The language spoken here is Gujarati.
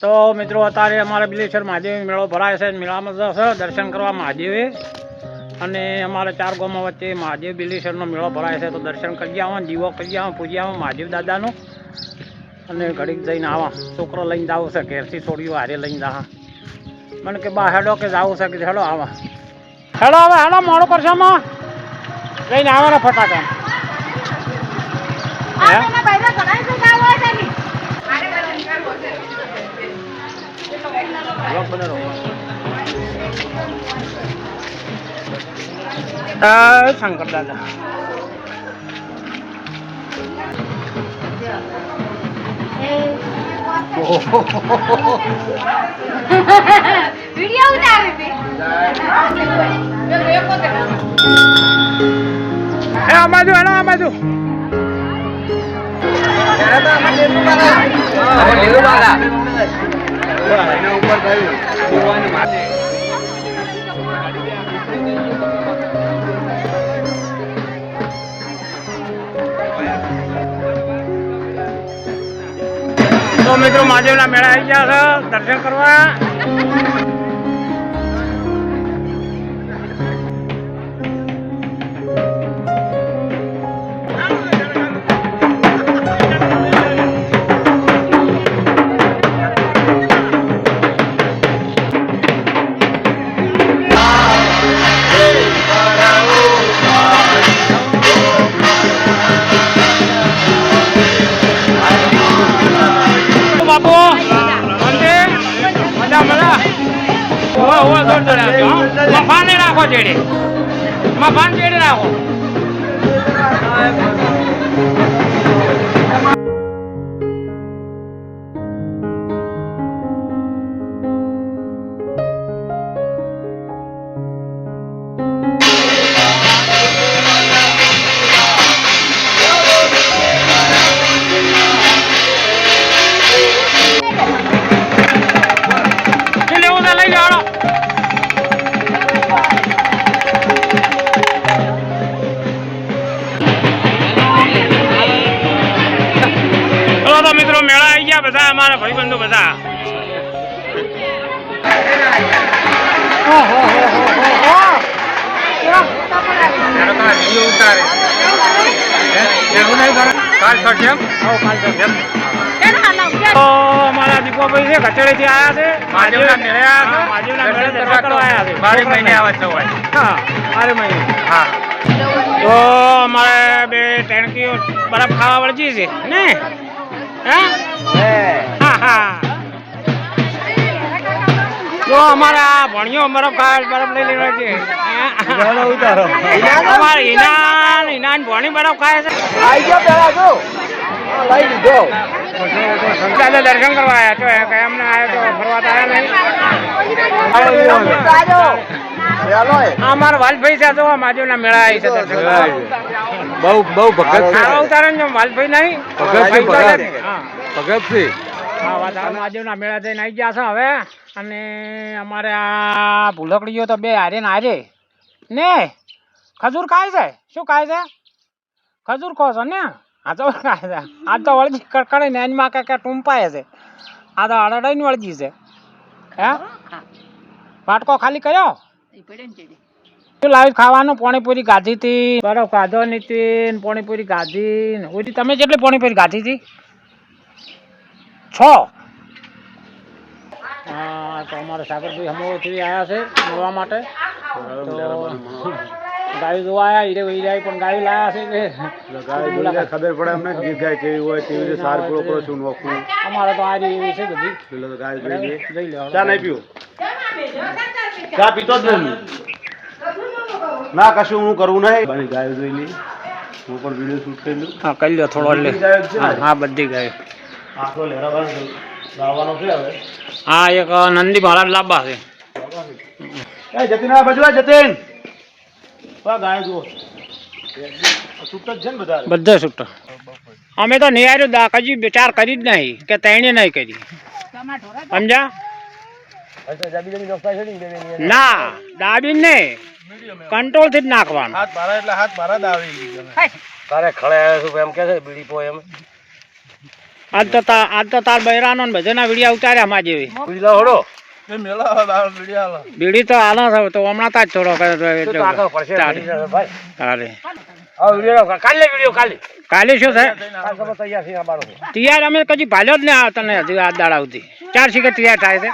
તો મિત્રો, અત્યારે અમારે બિલેશ્વર મહાદેવ મેળો ભરાય છે. મેળામાં જશે દર્શન કરવા મહાદેવે. અને અમારે ચાર ગામો વચ્ચે મહાદેવ બિલેશ્વરનો મેળો ભરાય છે. તો દર્શન કરી આવો, દીવો કરી આવો, પૂજી આવો મહાદેવ દાદાનો. અને ઘડીક જઈને આવા. છોકરો લઈને જાવ છે. ઘેરથી છોડીઓ હારે લઈને જા. મને કે, બા, હેડો કે જવું છે કે હેડો આવા. હેડો હવે હેડો, મોડો કરશો માં લઈને આવવાના ફટાકા હે? જય શંકર દાદા વિડિયો ઉતારે છે હે આ બાજુ હેડો આ બાજુ તો મિત્રો મહાદેવના મેળા આવી ગયા છે. દર્શન કરવા. મફાને રાખો ચેડે મફાન ચેડે બધા અમારા ભાઈબંધો બધા. તો અમારા દીપોભાઈ છે કચેરી થી છે. મહાદેવના મેળે આવ્યા છે. મહાદેવના મેળે દર્શન દર્શન કરવા આવ્યા છે. બારે મહિને આવે છે હા બારે મહિને. હા. તો અમારે બે ટેણકીઓ બરફ ખાવા વળગી છે ને? હે? હા. હા તો અમારા ભણ્યો અમારો ખાવા બરફ લઈ લેવા છે. અમારે હિનાન હિનાન ભણી બરફ ખાય છે. ચાલે દર્શન કરવા આવ્યા છો. કઈ અમને આવ્યો તો ફરવા તો આવ્યા નહીં. અમારા વાલભાઈ છે તો માજુના મેળા આવી છે. બહુ બહુ ભગત છે. આ ઉતારણ જો માલભાઈ નહીં. ભગત છે, ભગત. હા. ભગત છે. હા વાત મહાદેવના મેળા થઈને આવી ગયા છે હવે. અને અમારે આ ભૂલકડીઓ તો બે હારે ને હારે. ને? ખજૂર ખાય છે? શું ખાય છે? ખજૂર કહો છો ને? આ તો ખાય છે. આ તો વળગી કડકડે ને એનમાં કાંઈ ટૂંપાય છે. આ તો અડડાઈને વળગી છે. હે? વાટકો ખાલી કર્યો? લાવી ખાવાનું પાણીપુરી ગાધી હતી બરફ ખાધો નીતિન પાણીપુરી ગાધી ઓછી તમે કેટલી પાણીપુરી ગાધી હતી છ? હા તો અમારા સાગરભાઈ હમણાંથી આવ્યા છે મળવા માટે. ગાયું જોવા આવ્યા હીરે હીરે પણ ગાયું લાયા છે ખબર પડે અમને ગીત ગાય કેવી હોય કેવી રીતે સાર પૂરો કરો છું નોખું અમારે તો આ એવી છે બધી. ગાય જોઈ? લે. ચા નહીં પીવું? ચા પીતો જ નહીં. ના કશું હું કરવું નહીં. બની ગાયો જોઈ લી. હું પણ વીડિયો શૂટ કરી લઉં. હા કરી લો. થોડો ને? હા હા બધી ગાયો. આખો લહેરાવાનો લાવવાનો છે હવે. હા એક નંદી મહારાજ લાંબા છે. એ જતીન આ બાજુ આ જતીન. આ ગાયો જુઓ. છૂટ છે ને બધા. બધા છૂટા અમે તો નિહાર્યું દાકાજી વિચાર કરી જ નહીં કે તેણે નહીં કરી. સમજા ના દાબી ને કંટ્રોલથી જ નાખવાનું. હાથ મારા એટલે હાથ મારા દાવી તારે ખળે આવ્યો છું એમ કે છે બીડી પો એમ? આજ તો તાર આજ તો તાર બૈરાનો ને બધાના વીડિયો ઉતાર્યા માં જેવી. પૂછલા હોડો. બીડી તો હાલો છે તો હમણાં તાજ થોડો કરે વિડિયો કાલે વિડિયો કાલે કાલે શું થાય? તૈયાર અમે કદી ભાલ્યો જ ને તને હજી આ દાડા સુધી. ચાર શીખે તૈયાર થાય છે.